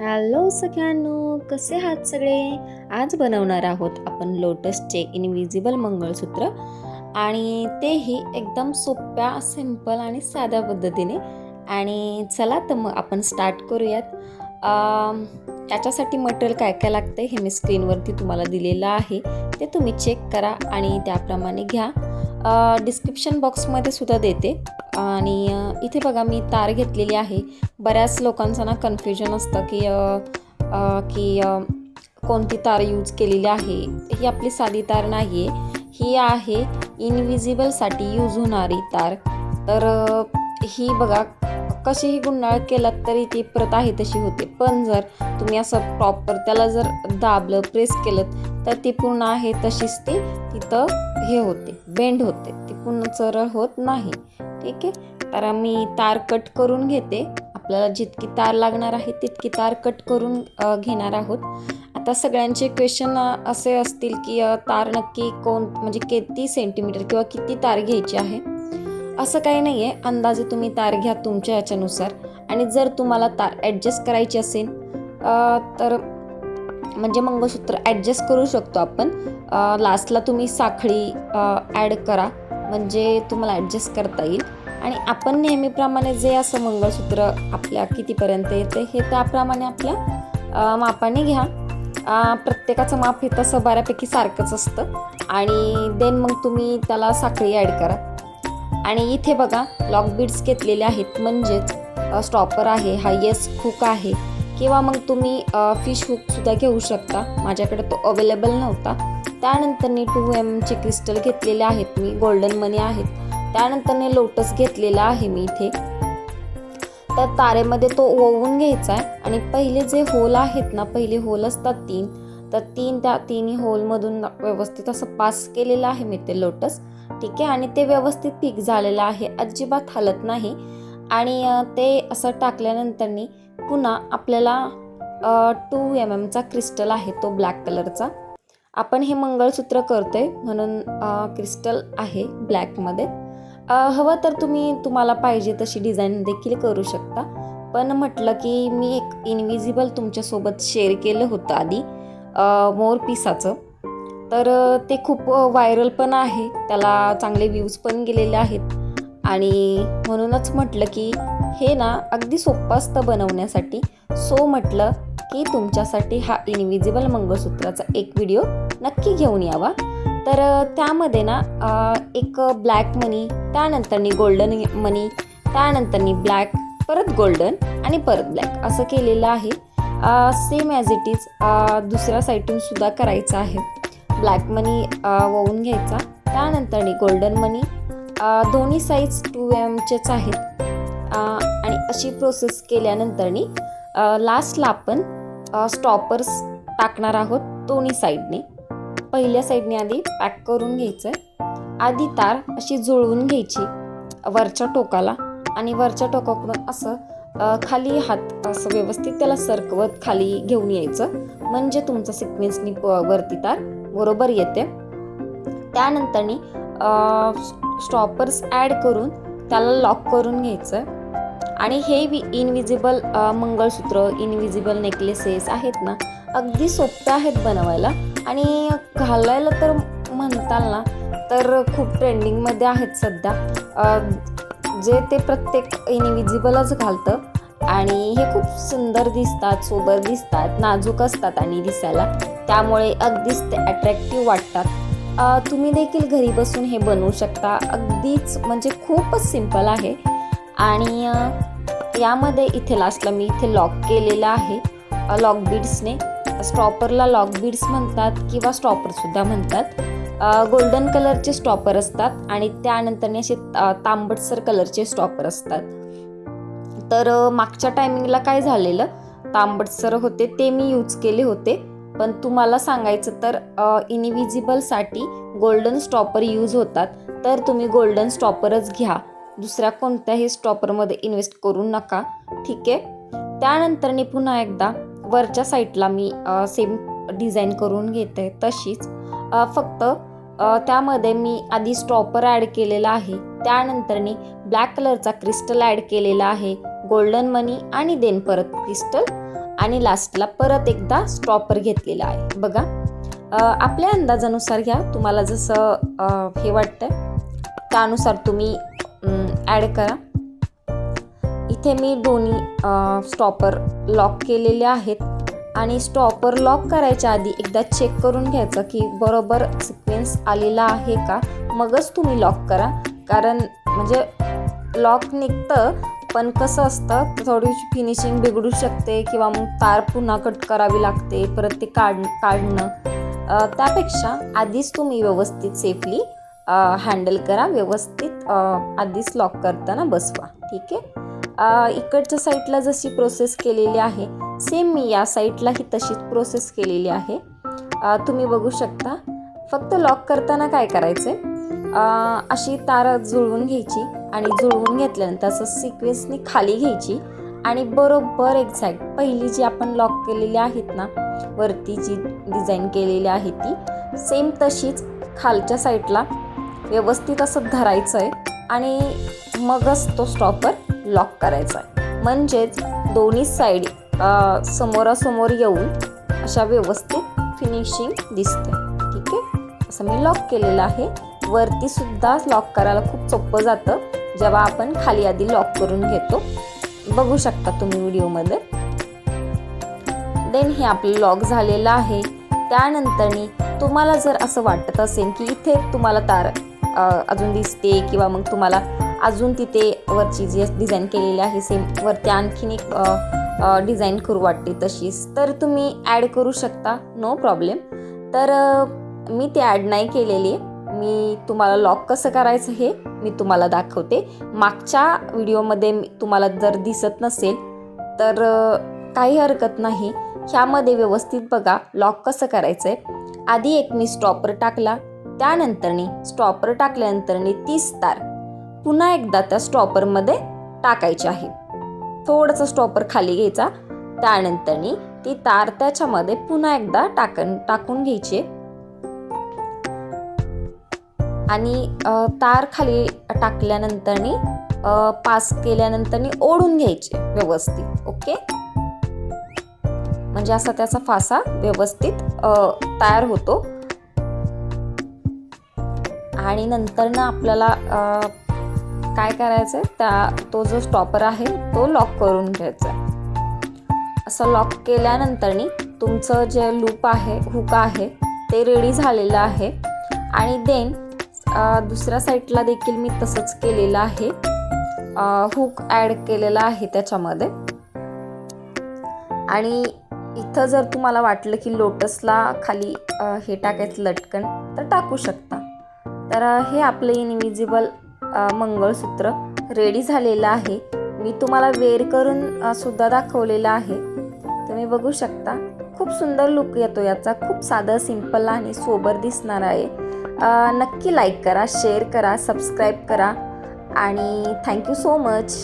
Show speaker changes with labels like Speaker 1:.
Speaker 1: Hello सगळ्यांनो कसे आहात सगळे? आज बनवणार आहोत आपण लोटसचे इनविजिबल मंगळसूत्र. आणि तेही एकदम सोप्या सिंपल आणि साध्या पद्धतीने. आणि चला तर मग आपण स्टार्ट करूयात. याच्यासाठी मटेरियल काय काय लागतं हे मी स्क्रीनवरती तुम्हाला दिलेलं आहे. ते तुम्ही चेक करा आणि त्याप्रमाणे घ्या. डिस्क्रिप्शन बॉक्समध्ये सुद्धा देते. आणि इथे बघा मी तार घेतलेली आहे. बऱ्याच लोकांचं ना कन्फ्युजन असतं की की कोणती तार यूज केलेली आहे. ही आपली साधी तार नाही आहे ही आहे इनविजिबलसाठी यूज होणारी तार. तर ही बघा कशीही गुंडाळ केलात तरी ती परत आहे तशी होते. पण जर तुम्ही असं प्रॉपर त्याला जर दाबलं प्रेस केलं तर ती पूर्ण आहे तशीच ती तिथं हे होते बेंड होते. ती पूर्ण सरळ होत नाही. ठीक आहे? तर मी तार कट करून घेते. आपल्याला जितकी तार लागणार आहे तितकी तार कट करून घेणार आहोत. आता सगळ्यांचे क्वेश्चन असे असतील की तार नक्की कोण म्हणजे किती सेंटीमीटर किंवा किती तार घ्यायची आहे? असं काही नाही आहे अंदाजे तुम्ही तार घ्या तुमच्या याच्यानुसार. आणि जर तुम्हाला तार ॲडजस्ट करायची असेल तर म्हणजे मंगळसूत्र ॲडजस्ट करू शकतो आपण. लास्टला तुम्ही साखळी ॲड करा. म्हणजे तुम्हाला ॲडजस्ट करता येईल. आणि आपण नेहमीप्रमाणे जे असं मंगळसूत्र आपल्या कितीपर्यंत येते हे त्याप्रमाणे आपल्या मापाने घ्या. प्रत्येकाचं माप हे तसं बऱ्यापैकी सारखंच असतं. आणि देन मग तुम्ही त्याला साखळी ॲड करा. आणि इथे बघा लॉक बीड्स घेतलेले आहेत. म्हणजेच स्टॉपर आहे हायेस्ट हुक आहे. किंवा मग तुम्ही फिश हुकसुद्धा घेऊ शकता. माझ्याकडे तो अवेलेबल नव्हता. त्यानंतरनी टू एमचे क्रिस्टल घेतलेले आहेत मी गोल्डन मनी आहेत. त्यानंतरने लोटस घेतलेला आहे मी इथे. त्या तारेमध्ये तो ओवून घ्यायचा आहे आणि पहिले जे होल आहेत ना पहिले होल असतात तीन. तर तीन त्या तिन्ही होलमधून व्यवस्थित असं पास केलेलं आहे मी ते लोटस ठीक आहे? आणि ते व्यवस्थित पीक झालेलं आहे. अजिबात हलत नाही. आणि ते असं टाकल्यानंतरनी पुन्हा आपल्याला टू एम एमचा क्रिस्टल आहे तो ब्लॅक कलरचा आपण हे मंगळसूत्र करतोय म्हणून क्रिस्टल आहे ब्लॅकमध्ये हवं तर तुम्ही तुम्हाला पाहिजे तशी डिझाईन देखील करू शकता. पण म्हटलं की मी एक इनविजिबल तुमच्यासोबत शेअर केलं होतं आधी मोर पिसाचं. तर ते खूप व्हायरल पण आहे. त्याला चांगले व्ह्यूज पण गेलेले आहेत. आणि म्हणूनच म्हटलं की हे ना अगदी सोपं असतं बनवण्यासाठी. सो म्हटलं की तुमच्यासाठी हा इनविजिबल मंगळसूत्राचा एक व्हिडिओ नक्की घेऊन यावा. तर त्यामध्ये ना एक ब्लॅक मनी त्यानंतरनी गोल्डन मनी त्यानंतरनी ब्लॅक परत गोल्डन आणि परत ब्लॅक असं केलेलं आहे. सेम ॲज इट इज दुसऱ्या साईडून सुद्धा करायचं आहे. ब्लॅक मनी वळून घ्यायचा. त्यानंतरनी गोल्डन मनी दोन्ही साईज टू एमचेच आहेत. आणि अशी प्रोसेस केल्यानंतरनी लास्टला आपण स्टॉपर्स टाकणार आहोत दोन्ही साईडने पहिल्या साईडने आधी पॅक करून घ्यायचं आहे आधी तार अशी जुळवून घ्यायची वरच्या टोकाला. आणि वरच्या टोकाकडून असं खाली हात असं व्यवस्थित त्याला सरकवत खाली घेऊन यायचं. म्हणजे तुमचं सिक्वेन्सनी वरती तार बरोबर येते. त्यानंतरनी स्टॉपर्स ॲड करून त्याला लॉक करून घ्यायचं. आणि हे वि इनविजिबल मंगळसूत्र इनविजिबल नेकलेसेस आहेत ना अगदी सोपे आहेत बनवायला. आणि घालायला तर म्हणताल ना तर खूप ट्रेंडिंगमध्ये आहेत सध्या. जे ते प्रत्येक इनविजिबलच घालतं. आणि हे खूप सुंदर दिसतात सोबर दिसतात नाजूक असतात आणि दिसायला. त्यामुळे अगदीच ते अट्रॅक्टिव्ह वाटतात. तुम्ही देखील घरी बसून हे बनवू शकता. अगदीच म्हणजे खूपच सिंपल आहे. आणि यामध्ये इथे लास्टला मी इथे लॉक केलेलं आहे. लॉक बीड्सने स्टॉपरला लॉक बीड्स म्हणतात किंवा स्टॉपरसुद्धा म्हणतात. गोल्डन कलरचे स्टॉपर असतात आणि त्यानंतरने असे तांबटसर कलरचे स्टॉपर असतात. तर मागच्या टायमिंगला काय झालेलं? तांबटसर होते ते मी यूज केले होते. पण तुम्हाला सांगायचं तर इनविजिबलसाठी गोल्डन स्टॉपर यूज होतात. तर तुम्ही गोल्डन स्टॉपरच घ्या. दुसऱ्या कोणत्याही स्टॉपरमध्ये इन्व्हेस्ट करू नका. ठीक आहे? त्यानंतरनी पुन्हा एकदा वरच्या साईडला मी सेम डिझाईन करून घेते तशीच. फक्त त्यामध्ये मी आधी स्टॉपर ॲड केलेला आहे. त्यानंतरनी ब्लॅक कलरचा क्रिस्टल ॲड केलेला आहे. गोल्डन मनी आणि देन परत क्रिस्टल आणि लास्टला परत एकदा स्टॉपर घेतलेला आहे. बघा. आपल्या अंदाजानुसार घ्या. तुम्हाला जसं हे वाटतं त्यानुसार तुम्ही ॲड करा. इथे मी दोन्ही स्टॉपर लॉक केलेले आहेत. आणि स्टॉपर लॉक करायच्या आधी एकदा चेक करून घ्यायचं की बरोबर सिक्वेन्स आलेला आहे का? मगच तुम्ही लॉक करा. कारण म्हणजे लॉक निघतं पण कसं असतं थोडीशी फिनिशिंग बिघडू शकते किंवा मग तार पुन्हा कट करावी लागते परत ते काढ काढणं. त्यापेक्षा आधीच तुम्ही व्यवस्थित सेफली हँडल करा. व्यवस्थित आधीच लॉक करताना बसवा. ठीक आहे? इकडच्या साईडला जशी प्रोसेस केलेली आहे सेम मी या साईडलाही तशीच प्रोसेस केलेली आहे. तुम्ही बघू शकता. फक्त लॉक करताना काय करायचं आहे अशी तार जुळवून घ्यायची आणि जुळवून घेतल्यानंतर असं सिक्वेन्सनी खाली घ्यायची आणि बरोबर एक्झॅक्ट पहिली जी आपण लॉक केलेली आहेत ना वरती जी डिझाईन केलेली आहे ती सेम तशीच खालच्या साईडला व्यवस्थित असं धरायचं आहे आणि मगच तो स्टॉपर लॉक करायचा आहे म्हणजेच दोन्ही साईड समोरासमोर येऊन अशा व्यवस्थित फिनिशिंग दिसते ठीक आहे? असं मी लॉक केलेलं आहे. वरती सुद्धा लॉक करायला खूप सोपं जातं. जेव्हा आपण खाली आधी लॉक करून घेतो. बघू शकता तुम्ही व्हिडिओमध्ये. देन हे आपलं लॉक झालेलं आहे. त्यानंतरनी तुम्हाला जर असं वाटत असेल की इथे तुम्हाला तार अजून दिसते किंवा मग तुम्हाला अजून तिथे वरची जी डिझाईन केलेली आहे सेम वरती आणखीन एक डिझाईन करू वाटते तशीच. तर तुम्ही ॲड करू शकता नो प्रॉब्लेम तर मी ते ॲड नाही केलेली. आहे मी तुम्हाला लॉक कसं करायचं हे मी तुम्हाला दाखवते. मागच्या व्हिडिओमध्ये तुम्हाला जर दिसत नसेल तर काही हरकत नाही. ह्यामध्ये व्यवस्थित बघा लॉक कसं करायचं आहे आधी एक मी स्टॉपर टाकला त्यानंतरनी स्टॉपर टाकल्यानंतरनी तीस तार. पुन्हा एकदा त्या स्टॉपरमध्ये टाकायची आहे. थोडंसं स्टॉपर खाली घ्यायचा. त्यानंतरनी ती तार त्याच्यामध्ये पुन्हा एकदा टाकन टाकून घ्यायची. आणि तार खाली टाकल्यानंतरनी पास केल्यानंतरनी ओढून घ्यायचे व्यवस्थित ओके? म्हणजे असा त्याचा फासा व्यवस्थित तयार होतो. आणि नंतर ना आपल्याला काय करायचं त्या तो जो स्टॉपर आहे तो लॉक करून घ्यायचा असं लॉक केल्यानंतरनी तुमचं जे लूप आहे हुक आहे ते रेडी झालेलं आहे. आणि देन दुसऱ्या साईडला देखील मी तसंच केलेलं आहे. हुक ॲड केलेला आहे त्याच्यामध्ये. आणि इथं जर तुम्हाला वाटलं की लोटसला खाली हे टाकायचं लटकन तर टाकू शकता. तर हे आपलं इनविजिबल मंगळसूत्र रेडी झालेलं आहे. मी तुम्हाला वेअर करून सुद्धा दाखवलेलं आहे. तुम्ही बघू शकता. खूप सुंदर लुक येतो याचा. खूप साधं सिंपल आणि सोबर दिसणार आहे. नक्की लाईक करा शेअर करा सबस्क्राईब करा. आणि थँक्यू सो मच